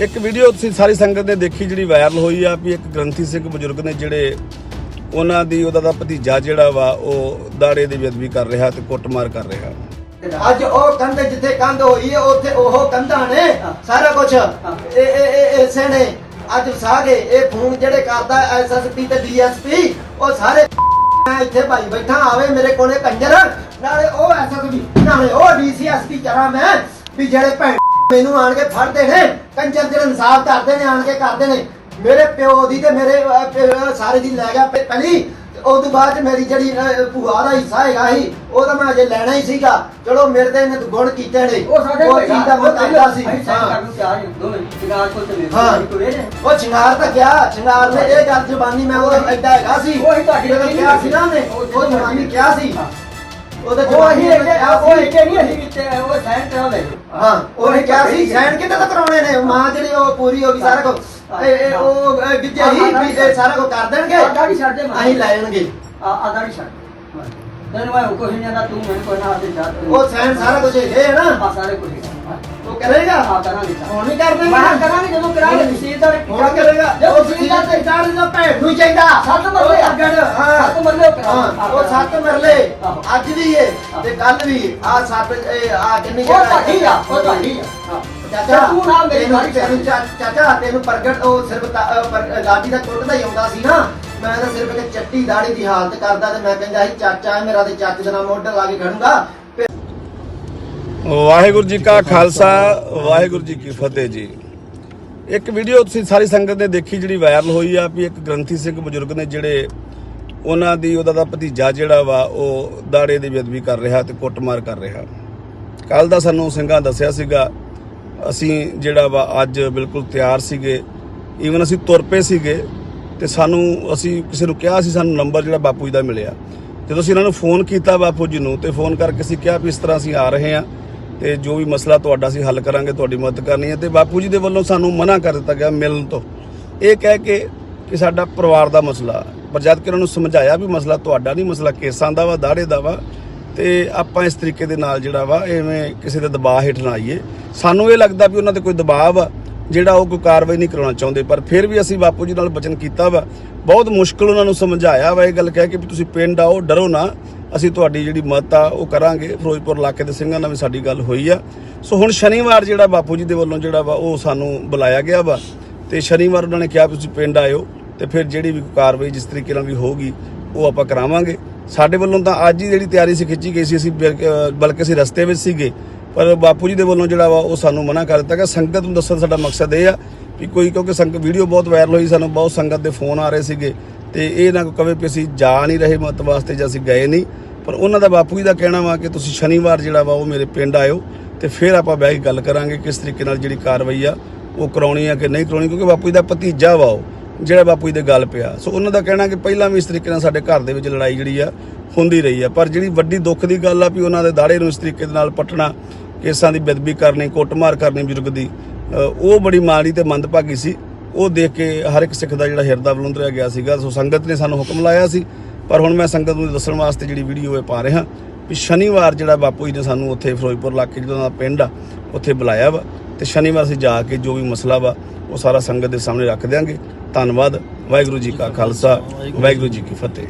ਇੱਕ ਵੀਡੀਓ ਤੁਸੀਂ ਸਾਰੀ ਸੰਗਤ ਨੇ ਦੇਖੀ ਜਿਹੜੀ ਵਾਇਰਲ ਹੋਈ ਆ ਵੀ ਇੱਕ ਗ੍ਰੰਥੀ ਸਿੰਘ ਬਜ਼ੁਰਗ ਨੇ ਜਿਹੜੇ ਉਹਨਾਂ ਦੀ, ਉਹਦਾ ਦਾ ਭਤੀਜਾ ਜਿਹੜਾ ਵਾ, ਉਹ ਦਾੜੇ ਦੀ ਬੇਅਦਬੀ ਕਰ ਰਿਹਾ ਤੇ ਕੁੱਟਮਾਰ ਕਰ ਰਿਹਾ। ਅੱਜ ਉਹ ਕੰਧ ਜਿੱਥੇ ਕੰਧ ਹੋਈ ਹੈ ਉੱਥੇ ਉਹ ਕੰਧਾਂ ਨੇ, ਸਾਰਾ ਕੁਝ ਇਹ ਇਹ ਇਸੇ ਨੇ। ਅੱਜ ਵਸਾ ਇਹ ਫੋਨ ਜਿਹੜੇ ਕਰਦਾ ਐਸਐਸਪੀ ਤੇ ਡੀਐਸਪੀ ਉਹ ਸਾਰੇ ਮੈਂ ਇੱਥੇ ਭਾਈ ਬੈਠਾ, ਆਵੇ ਮੇਰੇ ਕੋਲੇ ਕੰਜਰ। ਨਾਲੇ ਉਹ ਐਸਐਸਪੀ ਨਾਲੇ ਉਹ ਡੀਸੀਐਸਪੀ ਚਲਾ ਮੈਂ, ਵੀ ਜਿਹੜੇ ਭੈਣ ਮੈਨੂੰ ਆਣ ਕੇ ਫੜਦੇ ਨੇ ਕੰਜਰ ਜਿਹੜੇ ਇਨਸਾਫ ਕਰਦੇ ਨੇ ਆਣ ਕੇ ਕਰਦੇ ਨੇ। ਮੇਰੇ ਪਿਓ ਦੀ ਤੇ ਮੇਰੇ ਅਹ, ਪਿਓ ਸਾਰੇ ਦੀ ਲੈ ਗਿਆ ਪਹਿ- ਪਹਿਲੀ ਤੇ ਉਸ ਤੋਂ ਬਾਅਦ 'ਚ ਮੇਰੀ ਜਿਹੜੀ ਅਹ, ਭੂਆ ਦਾ ਹਿੱਸਾ ਹੈਗਾ ਸੀ ਉਹ ਤਾਂ ਮੈਂ ਅਜੇ ਲੈਣਾ ਹੀ ਸੀਗਾ। ਚਲੋ ਮੇਰੇ ਤੇ ਇਹਨੇ ਗੁਣ ਕੀਤੇ ਨੇ। ਉਹ ਸਾਡੇ ਉਹ ਚੀਜ਼ ਦਾ ਮੈਂ ਕਰਦਾ ਸੀ। ਨੂੰ ਹਾਂ। ਹਾਂ। ਨੇ ਉਹ ਸ਼ਿੰਗਾਰ ਤਾਂ ਕਿਹਾ ਸ਼ਿੰਗਾਰ ਨੇ ਇਹ ਗੱਲ ਜ਼ਬਾਨੀ ਮੈਂ ਉਹ ਐਡਾ ਹੈਗਾ ਸੀ। ਉਹੀ ਤੁਹਾਡੀ ਜਦੋਂ ਕਿਹਾ ਸੀ ਨਾ ਉਹਨੇ ਉਹ ਜ਼ਬਾਨੀ ਕਿਹਾ ਸੀ। ਉਹਦੇ ਉਹ ਜ਼ਬਾਨੀ ਅਸੀਂ ਨੇ ਇੱਥੇ ਕਿਹਾ ਉਹ ਸੀ ਇੱਥੇ ਨਹੀਂ ਅਸੀਂ ਕੀਤੇ ਉਹ ਸਾਈਨ ਕਰਾ ਲੈ ਹਾਂ ਉਹਨੇ ਕਿਹਾ ਸੀ ਸਾਈਨ ਕਿਤੇ ਤਾਂ ਕਰਾਉਣੇ ਨੇ? ਮਾਂ ਜਿਹੜੀ ਉਹ ਪੂਰੀ ਹੋ ਗਈ ਸਾਰਾ ਕੁਝ ਇਹ ਇਹ ਉਹ ਅਹ, ਗਿੱਜੇ ਹੀ ਵੀ ਇਹ ਸਾਰਾ ਕੁਝ ਕਰ ਦੇਣਗੇ। ਆਹ ਦਾੜੀ ਛੱਡ ਦੇ ਮੈਂ। ਅਸੀਂ ਲੈ ਜਾਣਗੇ। ਆ ਆ ਦਾੜੀ ਛੱਡ ਤੈਨੂੰ ਮੈਂ ਕੁਛ ਨਹੀਂ ਆਂਦਾ ਤੂੰ ਮੈਨੂੰ ਕੋਈ ਨਾ ਆਦੇ ਜਾ ਉਹ ਸਾਈਨ ਸਾਰਾ ਕੁਝ ਹੈਗੇ ਹੈ ਨਾ? ਆ ਸਾਰੇ ਕੁਝ ਉਹ ਕਰੇਗਾ? ਆ ਕਰਾਂਗੇ ਹੁਣ ਨਹੀਂ ਕਰ ਦੇਣਾ ਮੈਂ ਕਰਾਂਗੇ ਜਦੋਂ ਕਰਾਂਗੇ ਤਹਿਸੀਲਦਾਰ ਹੁਣ ਕਰੇਗਾ। ਉਹ ਤਹਿਸੀਲਦਾਰ ਤੇ ਚਾਰ ਦਾ ਭੈਣ ਨੂੰ ਹੀ ਚਾਹੀਦਾ। ਸੱਤ ਮਰਲੇ ਉਹ ਅੱਗੜ, ਹਾਂ। ਸੱਤ ਮਰਲੇ ਹਾਂ ਉਹ ਸੱਤ ਮਰਲੇ। ਆਹੋ। ਅੱਜ ਵੀ ਏ ਤੇ ਕੱਲ ਵੀ ਆ ਸੱਤ ਇਹ ਆ ਕਿੰਨੀ ਉਹ ਤੁਹਾਡੀ ਆ ਉਹ ਤੁਹਾਡੀ ਆ। ਚਾਚਾ ਤੂੰ ਨਾ ਮੇਰੀ ਤੈਨੂੰ- ਦਾੜੀ ਤੈਨੂੰ ਚਾ- ਚਾਚਾ ਤੈਨੂੰ ਪ੍ਰਗਟ ਉਹ ਸਿਰਫ ਤਾ- ਅਹ ਪਰ- ਲਾਡੀ ਦਾ ਟੁੱਟਦਾ ਹੀ ਆਉਂਦਾ ਸੀ ਨਾ। ਮੈਂ ਤਾਂ ਸਿਰਫ ਇੱਕ ਚੱਟੀ ਦਾੜੀ ਦੀ ਹਾਲਤ ਕਰਦਾ ਤੇ ਮੈਂ ਕਹਿੰਦਾ ਸੀ ਚਾਚਾ ਹੈ ਮੇਰਾ ਤੇ ਚਾਚੇ ਦਾ ਨਾਮ ਮੋਢੇ ਲਾ ਕੇ ਖੜੂੰਗਾ। ਵਾਹਿਗੁਰੂ ਜੀ ਕਾ ਖਾਲਸਾ ਵਾਹਿਗੁਰੂ ਜੀ ਕੀ ਫਤਿਹ ਜੀ। ਇੱਕ ਵੀਡੀਓ ਤੁਸੀਂ ਸਾਰੀ ਸੰਗਤ ਨੇ ਦੇਖੀ ਜਿਹੜੀ ਵਾਇਰਲ ਹੋਈ ਆ ਵੀ ਇੱਕ ਗ੍ਰੰਥੀ ਸਿੰਘ ਬਜ਼ੁਰਗ ਨੇ ਜਿਹੜੇ ਉਹਨਾਂ ਦੀ, ਉਹਦਾ ਦਾ ਭਤੀਜਾ ਜਿਹੜਾ ਵਾ, ਉਹ ਦਾੜੇ ਦੀ ਬੇਅਦਬੀ ਕਰ ਰਿਹਾ ਤੇ ਕੁੱਟਮਾਰ ਕਰ ਰਿਹਾ। ਕੱਲ ਦਾ ਸਾਨੂੰ ਸਿੰਘਾਂ ਦੱਸਿਆ ਸੀਗਾ, ਅਸੀਂ ਜਿਹੜਾ ਵਾ ਅੱਜ ਬਿਲਕੁਲ ਤਿਆਰ ਸੀਗੇ। ਈਵਨ ਅਸੀਂ ਤੁਰ ਪਏ ਸੀਗੇ ਤੇ ਸਾਨੂੰ, ਅਸੀਂ ਕਿਸੇ ਨੂੰ ਕਿਹਾ ਸੀ, ਸਾਨੂੰ ਨੰਬਰ ਜਿਹੜਾ ਬਾਪੂ ਜੀ ਦਾ ਮਿਲਿਆ। ਜਦੋਂ ਅਸੀਂ ਇਹਨਾਂ ਨੂੰ ਫੋਨ ਕੀਤਾ ਬਾਪੂ ਜੀ ਨੂੰ ਤੇ ਫੋਨ ਕਰਕੇ ਅਸੀਂ ਕਿਹਾ ਵੀ ਇਸ ਤਰ੍ਹਾਂ ਅਸੀਂ ਆ ਰਹੇ ਹਾਂ ਤੇ ਜੋ ਵੀ ਮਸਲਾ ਤੁਹਾਡਾ ਅਸੀਂ ਹੱਲ ਕਰਾਂਗੇ, ਤੁਹਾਡੀ ਮਦਦ ਕਰਨੀ ਹੈ ਤੇ ਬਾਪੂ ਜੀ ਦੇ ਵੱਲੋਂ ਸਾਨੂੰ ਮਨਾ ਕਰ ਦਿੱਤਾ ਗਿਆ ਮਿਲਣ ਤੋਂ। ਇਹ ਕਹਿ ਕੇ ਕਿ ਸਾਡਾ ਪਰਿਵਾਰ ਦਾ ਮਸਲਾ। ਪਰ ਜਦ ਕਿ ਉਹਨਾਂ ਨੂੰ ਸਮਝਾਇਆ ਵੀ ਮਸਲਾ ਤੁਹਾਡਾ ਨਹੀਂ, ਮਸਲਾ ਕੇਸਾਂ ਦਾ ਵਾ ਦਾੜੇ ਦਾ ਵਾ, ਤੇ ਆਪਾਂ ਇਸ ਤਰੀਕੇ ਦੇ ਨਾਲ ਜਿਹੜਾ ਵਾ, ਐਵੇਂ ਕਿਸੇ ਦੇ ਦਬਾਅ ਹੇਠ ਨਾ ਆਈਏ। ਸਾਨੂੰ ਇਹ ਲੱਗਦਾ ਵੀ ਉਹਨਾਂ ਤੇ ਕੋਈ ਦਬਾਅ ਵਾ, ਜਿਹੜਾ ਉਹ ਕੋਈ ਕਾਰਵਾਈ ਨਹੀਂ ਕਰਾਉਣਾ ਚਾਹੁੰਦੇ। ਪਰ ਫਿਰ ਵੀ ਅਸੀਂ ਬਾਪੂ ਜੀ ਨਾਲ ਬਚਨ ਕੀਤਾ ਵਾ। ਬਹੁਤ ਮੁਸ਼ਕਲ ਉਹਨਾਂ ਨੂੰ ਸਮਝਾਇਆ ਵਾ ਇਹ ਗੱਲ ਕਹਿ ਕੇ ਵੀ ਤੁਸੀਂ ਪਿੰਡ ਆਓ, ਡਰੋ ਨਾ। ਅਸੀਂ ਤੁਹਾਡੀ ਜਿਹੜੀ ਮਦਦ ਆ, ਉਹ ਕਰਾਂਗੇ। ਫਿਰੋਜ਼ਪੁਰ ਇਲਾਕੇ ਦੇ ਸਿੰਘਾਂ ਨਾਲ ਵੀ ਸਾਡੀ ਗੱਲ ਹੋਈ ਆ। ਸੋ ਹੁਣ ਸ਼ਨੀਵਾਰ ਜਿਹੜਾ ਬਾਪੂ ਜੀ ਦੇ ਵੱਲੋਂ ਜਿਹੜਾ ਵਾ, ਉਹ ਸਾਨੂੰ ਬੁਲਾਇਆ ਗਿਆ ਵਾ। ਤੇ ਸ਼ਨੀਵਾਰ ਉਹਨਾਂ ਨੇ ਕਿਹਾ ਵੀ ਤੁਸੀਂ ਪਿੰਡ ਆਇਓ ਤੇ ਫਿਰ ਜਿਹੜੀ ਵੀ ਕਾਰਵਾਈ ਜਿਸ ਤਰੀਕੇ ਨਾਲ ਵੀ ਹੋਊਗੀ, ਉਹ ਆਪਾਂ ਕਰਾਵਾਂਗੇ। ਸਾਡੇ ਵੱਲੋਂ ਤਾਂ ਅੱਜ ਹੀ ਜਿਹੜੀ ਤਿਆਰੀ ਸੀ ਖਿੱਚੀ ਗਈ ਸੀ, ਅਸੀਂ ਬਿਲ- ਬਲਕਿ ਅਸੀਂ ਰਸਤੇ ਵਿੱਚ ਸੀਗੇ, ਪਰ ਬਾਪੂ ਜੀ ਦੇ ਵੱਲੋਂ ਜਿਹੜਾ ਵਾ ਉਹ ਸਾਨੂੰ ਮਨਾ ਕਰ ਦਿੱਤਾ ਕਿ ਸੰਗਤ ਨੂੰ ਦੱਸਣ ਦਾ ਸਾਡਾ ਮਕਸਦ ਇਹ ਆ ਵੀ ਕੋਈ ਕਿਉਂਕਿ ਸੰਗਤ ਵੀਡੀਓ ਬਹੁਤ ਵਾਇਰਲ ਹੋਈ ਸਾਨੂੰ, ਬਹੁਤ ਸੰਗਤ ਦੇ ਫੋਨ ਆ ਰਹੇ ਸੀਗੇ ਤੇ ਇਹ ਨਾ ਕੋਈ ਕਵੇ ਵੀ ਅਸੀਂ ਜਾ ਨਹੀਂ ਰਹੇ ਮਤ ਵਾਸਤੇ ਜਾਂ ਅਸੀਂ ਗਏ ਨਹੀਂ। ਪਰ ਉਹਨਾਂ ਦਾ ਬਾਪੂ ਜੀ ਦਾ ਕਹਿਣਾ ਵਾ ਕਿ ਤੁਸੀਂ ਸ਼ਨੀਵਾਰ ਜਿਹੜਾ ਵਾ ਉਹ ਮੇਰੇ ਪਿੰਡ ਆਇਓ ਤੇ ਫਿਰ ਆਪਾਂ ਬਹਿ ਕੇ ਗੱਲ ਕਰਾਂਗੇ ਕਿਸ ਤਰੀਕੇ ਨਾਲ ਜਿਹੜੀ ਕਾਰਵਾਈ ਆ ਉਹ ਕਰਾਉਣੀ ਆ ਕਿ ਨਹੀਂ ਕਰਾਉਣੀ, ਕਿਉਂਕਿ ਬਾਪੂ ਜੀ ਦਾ ਭਤੀਜਾ ਵਾ ਉਹ, ਜਿਹੜਾ ਬਾਪੂ ਜੀ ਦੇ ਗੱਲ ਪਿਆ। ਸੋ ਉਹਨਾਂ ਦਾ ਕਹਿਣਾ ਕਿ ਪਹਿਲਾਂ ਵੀ ਇਸ ਤਰੀਕੇ ਨਾਲ ਸਾਡੇ ਘਰ ਦੇ ਵਿੱਚ ਲੜਾਈ ਜਿਹੜੀ ਆ, ਹੁੰਦੀ ਰਹੀ ਆ। ਪਰ ਜਿਹੜੀ ਵੱਡੀ ਦੁੱਖ ਦੀ ਗੱਲ ਆ ਵੀ ਉਹਨਾਂ ਦੇ ਦਾੜੇ ਨੂੰ ਇਸ ਤਰੀਕੇ ਦੇ ਨਾਲ ਪਟਣਾ, ਕੇਸਾਂ ਦੀ ਬੇਦਬੀ ਕਰਨੀ, ਕੁੱਟਮਾਰ ਕਰਨੀ ਬਜ਼ੁਰਗ ਦੀ ਉਹ ਬੜੀ ਮਾੜੀ ਤੇ ਮੰਦਭਾਗੀ ਸੀ। ਉਹ ਦੇਖ ਕੇ ਹਰ ਇੱਕ ਸਿੱਖ ਦਾ ਜਿਹੜਾ ਹਿਰਦਾ ਬਲੁੰਦਰਿਆ ਗਿਆ ਸੀਗਾ। ਸੋ ਸੰਗਤ ਨੇ ਸਾਨੂੰ ਹੁਕਮ ਲਾਇਆ ਸੀ। ਪਰ ਹੁਣ ਮੈਂ ਸੰਗਤ ਨੂੰ ਦੱਸਣ ਵਾਸਤੇ ਜਿਹੜੀ ਵੀਡੀਓ ਇਹ ਪਾ ਰਿਹਾ ਵੀ ਸ਼ਨੀਵਾਰ ਜਿਹੜਾ ਬਾਪੂ ਜੀ ਨੇ ਸਾਨੂੰ ਉੱਥੇ ਫਿਰੋਜ਼ਪੁਰ ਇਲਾਕੇ ਜਿਹਦਾ ਦਾ ਪਿੰਡ ਆ, ਉੱਥੇ ਬੁਲਾਇਆ ਵਾ। ਤੇ ਸ਼ਨੀਵਾਰ ਅਸੀਂ ਜਾ ਕੇ ਜੋ ਵੀ ਮਸਲਾ ਵਾ, ਉਹ ਸਾਰਾ ਸੰਗਤ ਦੇ ਸਾਹਮਣੇ ਰੱਖ ਦਿਆਂਗੇ। ਧੰਨਵਾਦ। ਵਾਹਿਗੁਰੂ ਜੀ ਕਾ ਖਾਲਸਾ, ਵਾਹਿਗੁਰੂ ਜੀ ਕੀ ਫਤਿਹ।